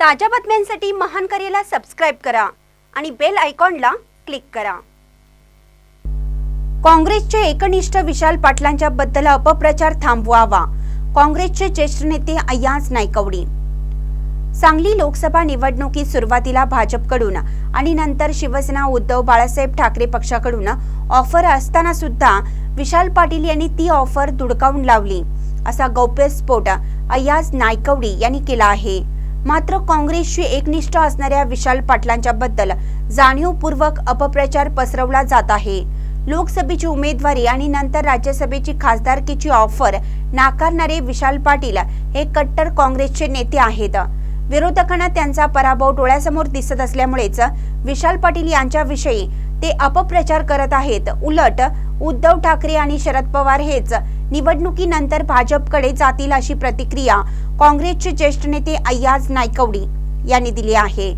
ताज्या बातम्यांसाठी महान करेला सबस्क्राईब करा आणि बेल आयकॉनला क्लिक करा. काँग्रेसचे एकनिष्ठ विशाल पाटलांच्या बद्दल अपप्रचार थांबवावा. काँग्रेसचे ज्येष्ठ नेते अय्याज नायकवडी सांगली लोकसभा निवडणुकीत सुरुवातीला भाजपकडून आणि नंतर शिवसेना उद्धव बाळासाहेब ठाकरे पक्षाकडून ऑफर असताना सुद्धा विशाल पाटील यांनी ती ऑफर दुडकावून लावली असा गौप्यस्फोट अय्याज नायकवडी यांनी केला आहे. मात्र काँग्रेसशी एकनिष्ठ असणाऱ्या विशाल पाटलांच्या बद्दल जाणीवपूर्वक अपप्रचार पसरवला जात आहे. लोकसभेची उमेदवारी आणि नंतर राज्यसभेची खासदारकीची ऑफर नाकारणारे विशाल पाटील हे कट्टर काँग्रेसचे नेते आहेत. विरोधकांना त्यांचा पराभव डोळ्यासमोर दिसत असल्यामुळेच विशाल पाटील यांच्याविषयी ते अपप्रचार करत आहेत. उलट उद्धव ठाकरे आणि शरद पवार हेच. निवडणुकीनंतर भाजपकडे जातील अशी प्रतिक्रिया काँग्रेसचे ज्येष्ठ नेते अय्याज नायकवडी यांनी दिली आहे.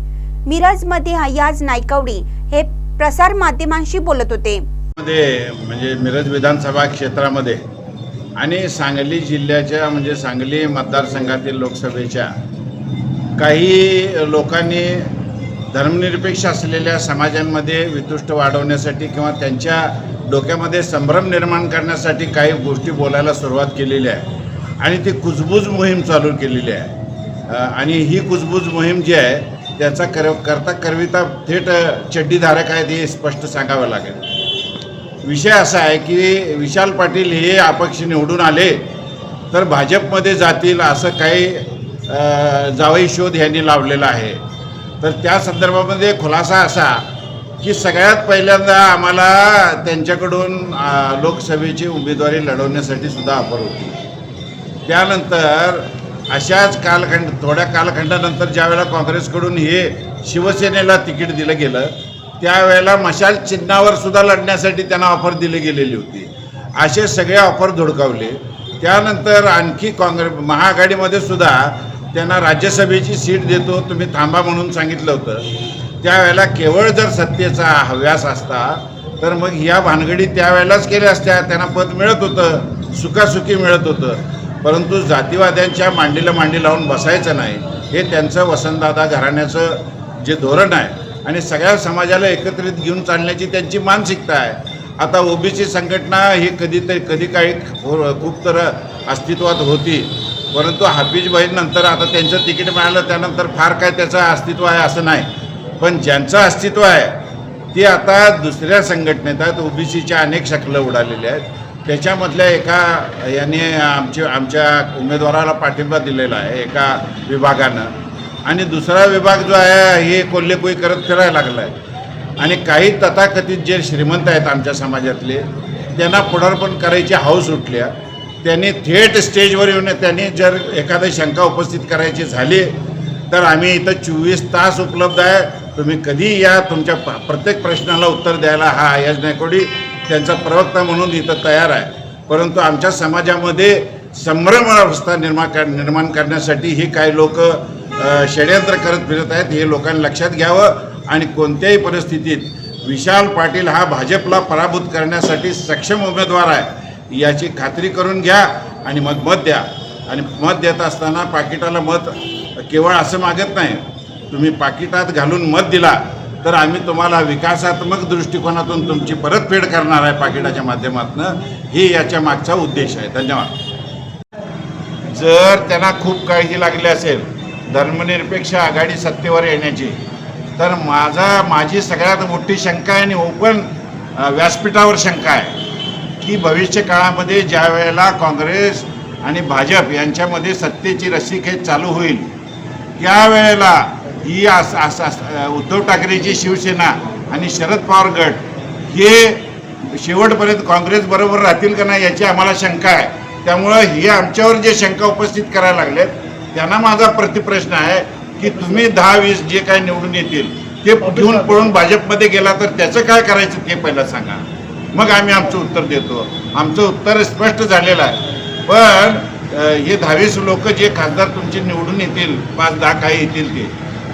मिरजमध्ये अय्याज नायकवडी हे प्रसार माध्यमांशी बोलत होते. म्हणजे मिरज विधानसभा क्षेत्रामध्ये आणि सांगली जिल्ह्याच्या म्हणजे सांगली मतदारसंघातील लोकसभेच्या काही लोकांनी धर्मनिरपेक्ष असलेल्या समाजांमध्ये वितुष्ट वाढवण्यासाठी किंवा त्यांच्या डोक्यामध्ये संभ्रम निर्माण करण्यासाठी काही गोष्टी बोलायला सुरुवात केलेली आहे. आणि ती कुजबूज मोहीम चालू केलेली आहे. आणि ही कुजबूज मोहीम जी आहे त्याचा कर करता करविता थेट चड्डीधारक आहेत हे स्पष्ट सांगावं लागेल. विषय असा आहे की विशाल पाटील हे अपक्ष निवडून आले तर भाजपमध्ये जातील असं काही जावई शोध यांनी लावलेला आहे. तर त्या संदर्भामध्ये खुलासा असा की सगळ्यात पहिल्यांदा आम्हाला त्यांच्याकडून लोकसभेची उमेदवारी लढवण्यासाठी सुद्धा ऑफर होती. त्यानंतर अशाच कालखंड थोड्या कालखंडानंतर ज्यावेळेला काँग्रेसकडून हे शिवसेनेला तिकीट दिलं गेलं त्यावेळेला मशाल चिन्हावर सुद्धा लढण्यासाठी त्यांना ऑफर दिली गेलेली होती. असे सगळे ऑफर धुडकावले. त्यानंतर आणखी काँग्रेस महाआघाडीमध्ये सुद्धा त्यांना राज्यसभेची सीट देतो तुम्ही थांबा म्हणून सांगितलं होतं. त्यावेळेला केवळ जर सत्तेचा हव्यास असता तर मग या भानगडी त्यावेळेलाच केल्या असत्या. त्यांना पद मिळत होतं सुखासुखी मिळत होतं. परंतु जातीवाद्यांच्या मांडीला मांडी लावून बसायचं नाही हे त्यांचं वसंतदादा घराण्याचं जे धोरण आहे आणि सगळ्या समाजाला एकत्रित घेऊन चालण्याची त्यांची मानसिकता आहे. आता ओबीसी संघटना ही कधीतरी कधी काही खूप तर अस्तित्वात होती. परंतु हाफिजबाई नंतर आता त्यांचं तिकीट मिळालं त्यानंतर फार काय त्याचं अस्तित्व आहे असं नाही. पण ज्यांचं अस्तित्व आहे ती आता दुसऱ्या संघटनेत आहेत ओबीसीच्या अनेक शकलं उडालेल्या आहेत. त्याच्यामधल्या एका यांनी आमच्या आमच्या उमेदवाराला पाठिंबा दिलेला आहे एका विभागानं. आणि दुसरा विभाग जो आहे हे कोल्हेपोई करत फिरायला लागला आहे आणि काही तथाकथित जे श्रीमंत आहेत आमच्या समाजातले त्यांना पुढारपण करायची हाऊस उठल्या. त्यांनी थेट स्टेजवर येऊन त्यांनी जर एखादी शंका उपस्थित करायची झाली तर आम्ही इथं चोवीस तास उपलब्ध आहे. तुम्ही कधी या तुमच्या प्रत्येक प्रश्नाला उत्तर द्यायला हा आयाज नायकोडी त्यांचा प्रवक्ता म्हणून इथं तयार आहे. परंतु आमच्या समाजामध्ये संभ्रम अवस्था निर्माण कर निर्माण करण्यासाठी हे काही लोक षडयंत्र करत फिरत आहेत. हे लोकांनी लक्षात घ्यावं आणि कोणत्याही परिस्थितीत विशाल पाटील हा भाजपला पराभूत करण्यासाठी सक्षम उमेदवार आहे याची खात्री करून घ्या आणि मग मत द्या. आणि मत देत असताना पाकिटाला मत केवळ असं मागत नाही. तुम्ही पाकिटात घालून मत दिला तर आम्ही तुम्हाला विकासात्मक दृष्टिकोनातून तुमची परतफेड करणार आहे पाकिटाच्या माध्यमातून. हे याच्या मागचा उद्देश आहे. धन्यवाद. जर त्यांना खूप काळजी लागली असेल धर्मनिरपेक्ष आघाडी सत्तेवर येण्याची तर माझा माझी सगळ्यात मोठी शंका आहे आणि ओपन व्यासपीठावर शंका आहे की भविष्य काळामध्ये ज्या वेळेला काँग्रेस आणि भाजप यांच्यामध्ये सत्तेची रस्सीखेच चालू होईल त्यावेळेला ही आस आस आस उद्धव ठाकरेची शिवसेना आणि शरद पवार गट हे शेवटपर्यंत काँग्रेस बरोबर राहतील का नाही याची आम्हाला शंका आहे. त्यामुळं हे आमच्यावर जे शंका उपस्थित करायला लागलेत त्यांना माझा प्रतिप्रश्न आहे की तुम्ही दहा वीस जे काय निवडून येतील ते घेऊन पळून भाजपमध्ये गेला तर त्याचं काय करायचं ते पहिला सांगा. मग आम्ही आमचं उत्तर देतो. आमचं उत्तर स्पष्ट झालेलं आहे. पण हे दहावीस लोक जे खासदार तुमचे निवडून येतील पाच दहा काही येतील ते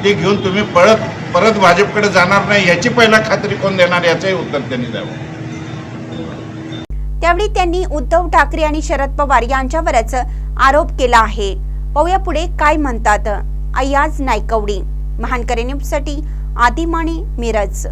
ते घेऊन तुम्ही परत परत भाजपकडे जाणार नाही याची पहिला खात्री कोण देणार याचंही उत्तर त्यांनी द्यावं. त्यावेळी त्यांनी उद्धव ठाकरे आणि शरद पवार यांच्यावरच आरोप केला आहे. पाहूया पुढे काय म्हणतात अयाज नायकवडी महानकरे न्यूजसाठी आदिमाणे मिरज.